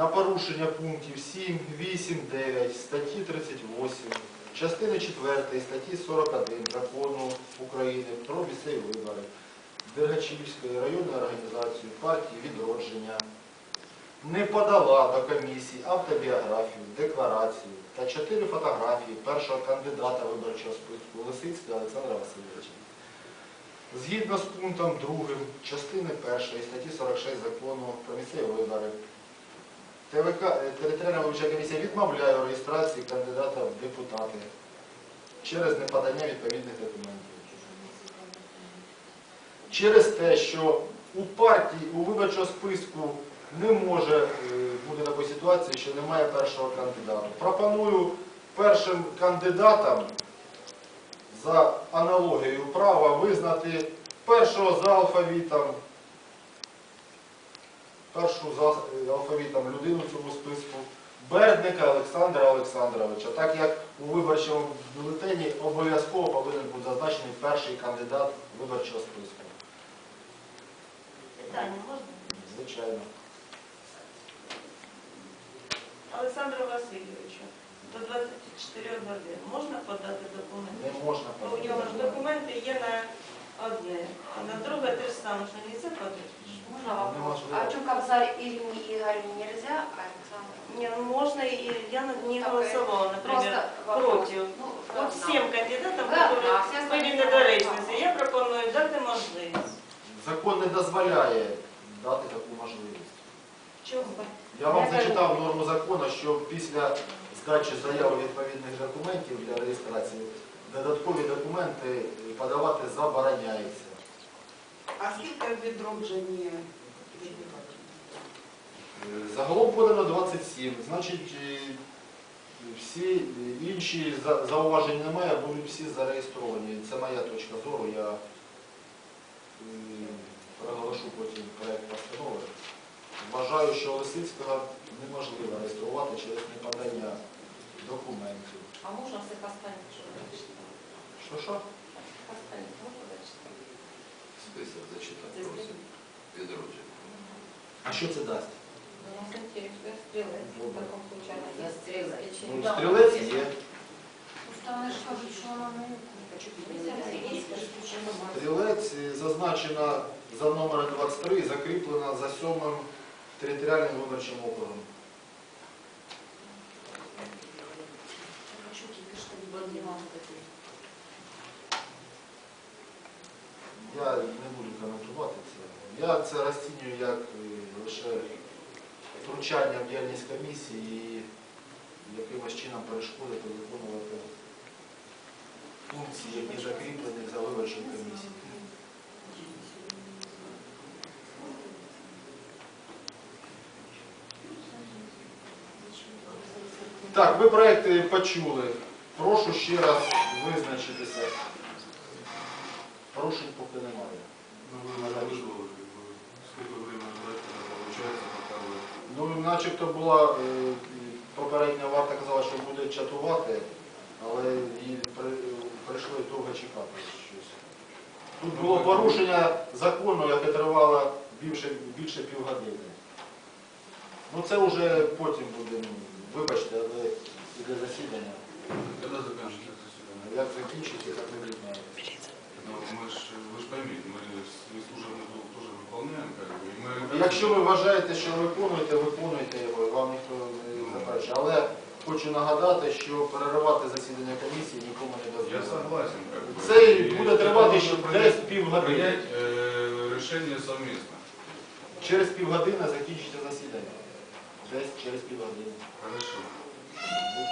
на порушення пунктів 7, 8, 9 статті 38, частини 4 статті 41 Закону України про місцеві вибори Дергачівської районної організації партії відродження не подала до комісії автобіографію, декларацію та чотири фотографії першого кандидата виборчого списку Лисицького Олександра Васильовича. Згідно з пунктом 2 частини 1 статті 46 закону про місцеві вибори, ТВК, е, територіальна виборча комісія відмовляє у реєстрації кандидата в депутати через неподання відповідних документів. Через те, що у партії, у виборчого списку не може е, бути такої ситуації, що немає першого кандидата. Пропоную першим кандидатом за аналогією права визнати першого за алфавітом, першу за е, алфавітом людину в цьому списку Бердника Олександра Олександровича, так як у виборчому бюлетені обов'язково повинен бути зазначений перший кандидат виборчого списку. Питання можна? Звичайно. Олександру Васильовичу, до 24 годин можна подати документи? Не можна Бо у нього ж документи є на одне, а на друге те ж саме, що не це подати. Можно вопрос? А Чукавза Ирине Игоревне нельзя, а Александру? Ні, ну можна, і я не голосувала, наприклад, Просто вопрос. проти. Ну, От одна. всім кандидатам, всі які були не недоречності, я пропоную дати можливість. Закон не дозволяє дати таку можливість. Чого? Я вам зачитав норму закону, що після здачі заяви відповідних документів для реєстрації додаткові документи подавати забороняється. А скільки в відродженні депутатів? Е, Загалом подано 27. Значить, е, всі інші за- зауважень немає, будуть всі зареєстровані. Це моя точка зору. Я е, проголошу потім проект постанови. Вважаю, що Лисицького неможливо реєструвати через неподання документів. А можно всех остальных что зачитать? Що що? Остальных можно зачитать? Список зачитати просить. Відродження. А що це дасть? Ну. В. Ну, стрілець є. Там же кажуть, що вона не Стрілець зазначена за номером 23, закріплена за сьомим територіальним виборчим округом. Хочу Я не буду коментувати це. Я це розцінюю як е, лише втручання в діяльність комісії і якимось чином перешкодити виконувати функції, які закріплені за виборчою комісією. Так, ви проекти почули. Прошу ще раз визначитися. Порушень поки немає. Ну, вы меня вызвали, как бы, сколько времени ждать, когда получается, пока вы... Ну, начебто була е, попередня варта казала, що буде чатувати, але їй при- прийшло довго чекати щось. Тут було порушення закону, яке тривало більше, більше півгодини. Ну це вже потім буде, ну, вибачте, але іде засідання. Когда заканчивается заседание? Як закінчиться, так не дізнаєтесь. Ну, мы ж, вы же поймите, мы свой служебный долг тоже выполняем, как бы, и мы... Якщо ви вважаєте, що виконуєте, виконуйте його, і вам ніхто не заперечує. Але хочу нагадати, що переривати засідання комісії нікому не Я дозволяє. согласен, как бы. Це И буде это тривати нужно ще принять- десь півгодини. Принять э, решение совместно. Через півгодини закінчиться засідання. Десь через півгодини. Хорошо. Будь